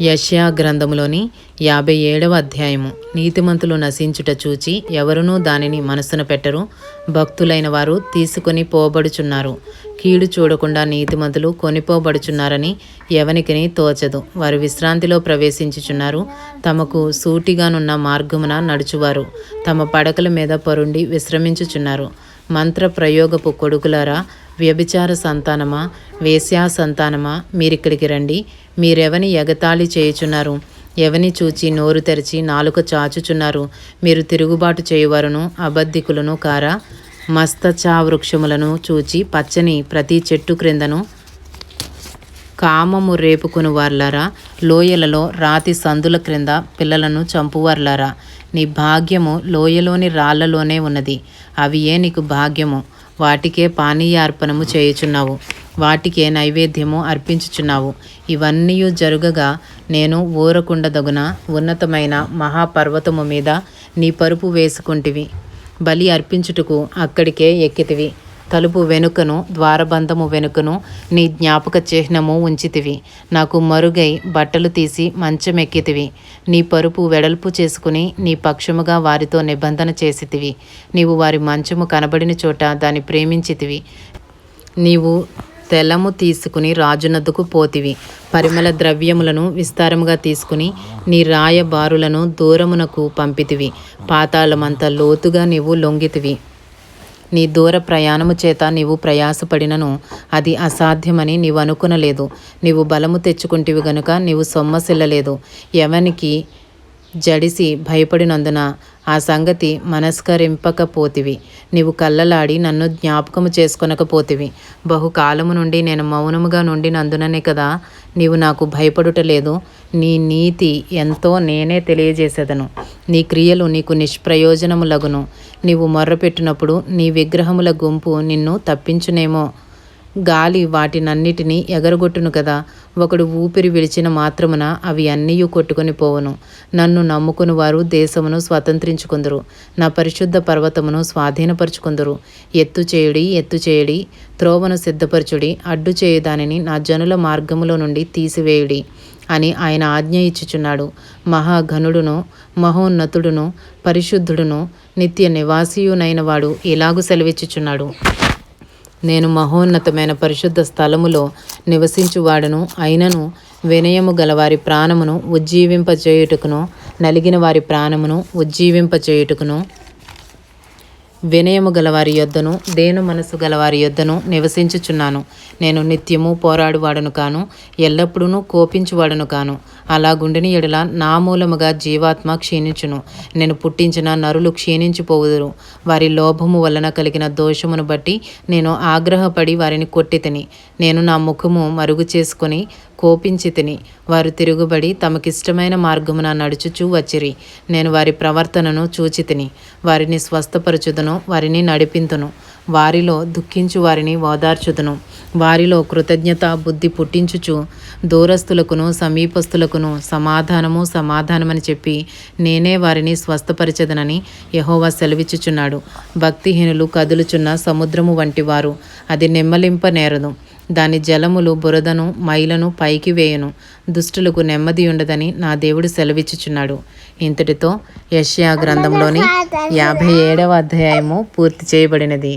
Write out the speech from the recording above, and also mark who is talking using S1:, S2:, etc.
S1: యష్యా గ్రంథములోని యాభై ఏడవ అధ్యాయము. నీతిమంతులు నశించుట చూచి ఎవరునూ దానిని మనసున పెట్టరు. భక్తులైన వారు తీసుకొని పోబడుచున్నారు. కీడు చూడకుండా నీతిమంతులు కొనిపోబడుచున్నారని ఎవనికిని తోచదు. వారు విశ్రాంతిలో ప్రవేశించుచున్నారు. తమకు సూటిగానున్న మార్గమున నడుచువారు. తమ పడకల మీద పరుండి విశ్రమించుచున్నారు. మంత్ర ప్రయోగపు కొడుకులారా వ్యభిచార సంతానమా వేశ్యా సంతానమా మీరిక్కడికి రండి. మీరెవని ఎగతాళి చేయుచున్నారు? ఎవని చూచి నోరు తెరిచి నాలుక చాచుచున్నారు? మీరు తిరుగుబాటు చేయువారును అబద్ధికులను కారా? మస్తచా వృక్షములను చూచి పచ్చని ప్రతి చెట్టు క్రిందను కామము రేపుకుని వార్లారా లోయలలో రాతి సందుల క్రింద పిల్లలను చంపువార్లారా? నీ భాగ్యము లోయలోని రాళ్ళలోనే ఉన్నది. అవి ఏ నీకు భాగ్యము? వాటికే పానీయార్పణము చేయుచున్నావు. వాటికే నైవేద్యము అర్పించుచున్నావు. ఇవన్నీ జరుగగా నేను ఊరకుండదగున ఉన్నతమైన మహాపర్వతము మీద నీ పరుపు వేసుకుంటివి. బలి అర్పించుటకు అక్కడికే ఎక్కితివి. తలుపు వెనుకను ద్వారబంధము వెనుకను నీ జ్ఞాపక చిహ్నము ఉంచితివి. నాకు మరుగై బట్టలు తీసి మంచమెక్కితివి. నీ పరుపు వెడల్పు చేసుకుని నీ పక్షముగా వారితో నిబంధన చేసితివి. నీవు వారి మంచము కనబడిన చోట దాన్ని ప్రేమించితివి. నీవు తెలము తీసుకుని రాజునద్దుకు పోతివి. పరిమళ ద్రవ్యములను విస్తారముగా తీసుకుని నీ రాయబారులను దూరమునకు పంపితివి. పాతాళమంత లోతుగా నీవు లొంగితివి. నీ దూర ప్రయాణము చేత నీవు ప్రయాసపడినను అది అసాధ్యమని నీవు అనుకునలేదు. నీవు బలము తెచ్చుకుంటివి గనుక నీవు సొమ్మసిల్లలేదు. ఎవనికి జడిసి భయపడినందున ఆ సంగతి మనస్కరింపకపోతివి. నీవు కళ్ళలాడి నన్ను జ్ఞాపకము చేసుకొనకపోతివి. బహుకాలము నుండి నేను మౌనముగా నుండినందుననే కదా నీవు నాకు భయపడుటలేదు. నీ నీతి ఎంతో నేనే తెలియజేసేదను. నీ క్రియలు నీకు నిష్ప్రయోజనములగును. నీవు మొర్రపెట్టినప్పుడు నీ విగ్రహముల గుంపు నిన్ను తప్పించునేమో. గాలి వాటినన్నిటినీ ఎగరగొట్టును కదా. ఒకడు ఊపిరి విడిచిన మాత్రమున అవి అన్నీ కొట్టుకొని పోవును. నన్ను నమ్ముకుని వారు దేశమును స్వతంత్రించుకుందరు. నా పరిశుద్ధ పర్వతమును స్వాధీనపరుచుకుందరు. ఎత్తు చేయుడి ఎత్తు చేయుడి త్రోవను సిద్ధపరచుడి అడ్డు చేయుదానిని నా జనుల మార్గములో నుండి తీసివేయుడి అని ఆయన ఆజ్ఞ ఇచ్చుచున్నాడు. మహాఘనుడును మహోన్నతుడును పరిశుద్ధుడును నిత్య నివాసియునైన వాడు ఇలాగు సెలవిచ్చుచున్నాడు. నేను మహోన్నతమైన పరిశుద్ధ స్థలములో నివసించువాడను అయినను వినయము గలవారి ప్రాణమును ఉజ్జీవింపచేయుటకును నలిగిన వారి ప్రాణమును ఉజ్జీవింపచేయుటకును వినయము గలవారి యొద్దను దేను మనసు గలవారి యొద్దను నివసించుచున్నాను. నేను నిత్యము పోరాడువాడను కాను ఎల్లప్పుడూ కోపించువాడను కాను. అలాగుండిన ఎడల నా మూలముగా జీవాత్మ క్షీణించును. నేను పుట్టించిన నరులు క్షీణించిపోవుదురు. వారి లోభము వలన కలిగిన దోషమును బట్టి నేను ఆగ్రహపడి వారిని కొట్టి తిని నేను నా ముఖము మరుగు చేసుకొని కోపించి తిని వారు తిరుగుబడి తమకిష్టమైన మార్గమున నడుచుచూ వచ్చిరి. నేను వారి ప్రవర్తనను చూచి తిని వారిని స్వస్థపరచుదును వారిని నడిపింతును. వారిలో దుఃఖించు వారిని ఓదార్చుదును. వారిలో కృతజ్ఞత బుద్ధి పుట్టించుచు దూరస్తులకును సమీపస్తులకును సమాధానము సమాధానమని చెప్పి నేనే వారిని స్వస్థపరచదనని యహోవా సెలవిచ్చుచున్నాడు. భక్తిహీనులు కదులుచున్న సముద్రము వంటి వారు అది నెమ్మలింప నేరదు. దాని జలములు బురదను మైలను పైకి వేయను. దుష్టులకు నెమ్మది ఉండదని నా దేవుడు సెలవిచ్చుచున్నాడు. ఇంతటితో యష్యా గ్రంథంలోని యాభై ఏడవ అధ్యాయము పూర్తి చేయబడినది.